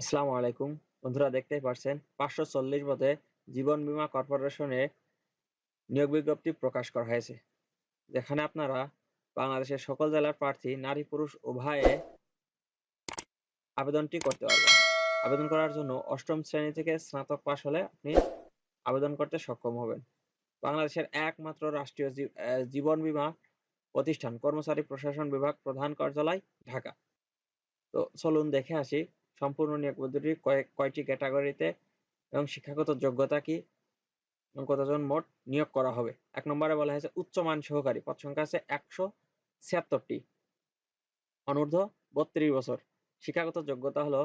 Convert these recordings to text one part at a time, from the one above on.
আসসালামু আলাইকুম। বন্ধুরা, দেখতেই পারছেন, পাঁচশো চল্লিশ পদে জীবন বীমা কর্পোরেশনে নিয়োগ বিজ্ঞপ্তি প্রকাশ করা হয়েছে। যেখানে আপনারা বাংলাদেশের সকল জেলার প্রার্থী, নারী, পুরুষ, উভয়ে আবেদনটি করতে পারবেন। আবেদন করার জন্য অষ্টম শ্রেণি থেকে স্নাতক পাশ হলে আপনি আবেদন করতে সক্ষম হবেন। বাংলাদেশের একমাত্র রাষ্ট্রীয় জীবন বীমা প্রতিষ্ঠান, কর্মচারী প্রশাসন বিভাগ প্রধান কার্যালয়, ঢাকা। তো চলুন দেখে আসি সম্পূর্ণ নিয়োগ পদ্ধতি কয়েক, কয়টি ক্যাটাগরিতে এবং শিক্ষাগত যোগ্যতা কি? কতজন মোট নিয়োগ করা হবে? এক নম্বরে বলা হয়েছে উচ্চমান সহকারী। পদ সংখ্যা আছে একশো ছিয়াত্তরটি। অনূর্ধ্ব বত্রিশ বছর। শিক্ষাগত যোগ্যতা হলো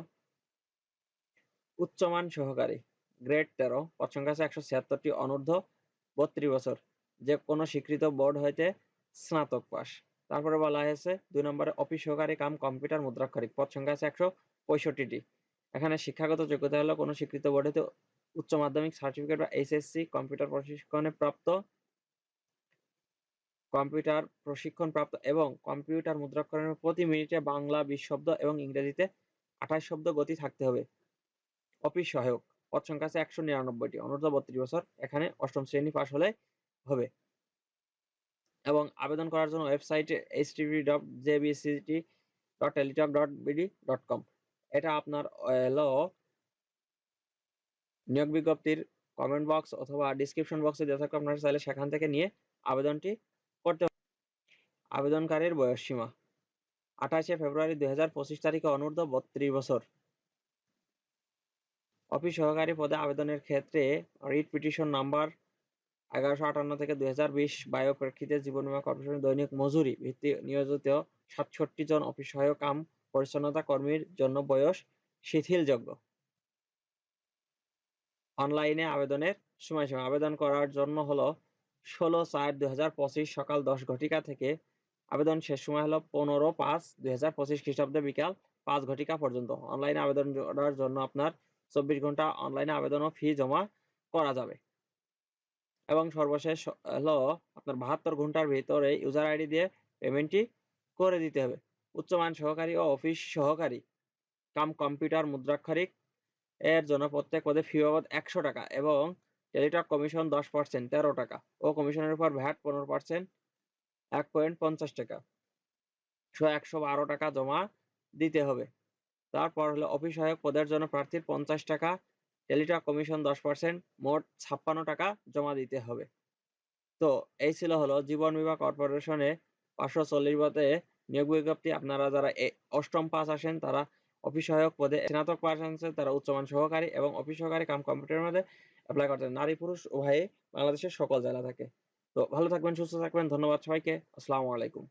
উচ্চমান সহকারী। গ্রেড তেরো। পদ সংখ্যা আছে একশো ছিয়াত্তরটি। অনূর্ধ্ব বত্রিশ বছর। যে কোনো স্বীকৃত বোর্ড হইতে স্নাতক পাস। তারপরে বলা হয়েছে দুই নম্বরে অফিস সহকারী কাম কম্পিউটার মুদ্রাক্ষরিক। পদ সংখ্যা আছে একশো পঁয়ষট্টিটি। এখানে শিক্ষাগত যোগ্যতা হলো কোনো স্বীকৃত বোর্ডে উচ্চ মাধ্যমিক সার্টিফিকেট বা এইচএসসি কম্পিউটার প্রশিক্ষণে প্রাপ্ত কম্পিউটার প্রশিক্ষণ প্রাপ্ত এবং কম্পিউটার মুদ্রাক্ষরণের প্রতি মিনিটে বাংলা বিশ শব্দ এবং ইংরেজিতে আঠাশ শব্দ গতি থাকতে হবে। অফিস সহায়ক, পদ সংখ্যা আছে একশো নিরানব্বইটি অনূর্ধ্ব বত্রিশ বছর, এখানে অষ্টম শ্রেণি পাশ হলে হবে। এবং আবেদন করার জন্য ওয়েবসাইটে H TV dot JBCT dot Teletalk dot BD dot com এটা আপনার হলো নিয়োগ বিজ্ঞপ্তির কমেন্ট বক্স অথবা ডিসক্রিপশন বক্সে দেওয়া থাকবে আপনারা চাইলে সেখান থেকে নিয়ে আবেদনটি করতে আবেদনকারীর বয়স সীমা, আঠাশে ফেব্রুয়ারি দুই হাজার পঁচিশ তারিখে অনূর্ধ্ব বত্রিশ বছর। অফিস সহকারী পদে আবেদনের ক্ষেত্রে রিট পিটিশন নাম্বার এগারোশো আটান্ন থেকে দুই হাজার বিশ বায়ু প্রেক্ষিতে জীবন বীমা কর্পোরেশনের দৈনিক মজুরি ভিত্তি নিয়োজিত সাতষট্টি জন অফিস সহায়ক কাম পরিচ্ছন্নতা কর্মীর জন্য বয়স শিথিলযোগ্য অনলাইনে আবেদনের সময়সীমা। আবেদন করার জন্য হলো ষোলো চার দুই হাজার পঁচিশ সকাল দশ ঘটিকা থেকে। আবেদন শেষ সময় হলো পনেরো পাঁচ দুই হাজার পঁচিশ খ্রিস্টাব্দে বিকাল পাঁচ ঘটিকা পর্যন্ত। অনলাইনে আবেদন করার জন্য আপনার চব্বিশ ঘণ্টা অনলাইনে আবেদন ও ফি জমা করা যাবে। এবং সর্বশেষ হলো আপনার বাহাত্তর ঘণ্টার ভিতরে ইউজার আইডি দিয়ে পেমেন্টটি করে দিতে হবে। উচ্চমান সহকারী ও অফিস সহকারী। কাম কম্পিউটার মুদ্রাক্ষরিক। এর জন্য প্রত্যেক পদে ফি বাবদ একশো টাকা এবং টেলিটক কমিশন দশ পার্সেন্ট তেরো টাকা ও কমিশনের উপর ভ্যাট পনেরো পার্সেন্ট এক পয়েন্ট পঞ্চাশ টাকা। একশো বারো টাকা জমা দিতে হবে। তারপর হলো অফিস সহায়ক পদের জন্য প্রার্থীর পঞ্চাশ টাকা, টেলিটক কমিশন দশ পার্সেন্ট মোট ছাপ্পান্ন টাকা জমা দিতে হবে। তো এই ছিল হলো জীবন বীমা কর্পোরেশনে পাঁচশো চল্লিশ পদে নিয়োগ বিজ্ঞপ্তি, আপনারা যারা অষ্টম পাস আসেন, তারা অফিস সহায়ক পদে, স্নাতক পাস আনছে তারা উচ্চমান সহকারী এবং অফিস সহকারী কাম কম্পিউটারের মধ্যে অ্যাপ্লাই করতে নারী, পুরুষ, উভয়ে বাংলাদেশের সকল জেলা থাকে। তো ভালো থাকবেন, সুস্থ থাকবেন, ধন্যবাদ সবাইকে। আসসালামু আলাইকুম।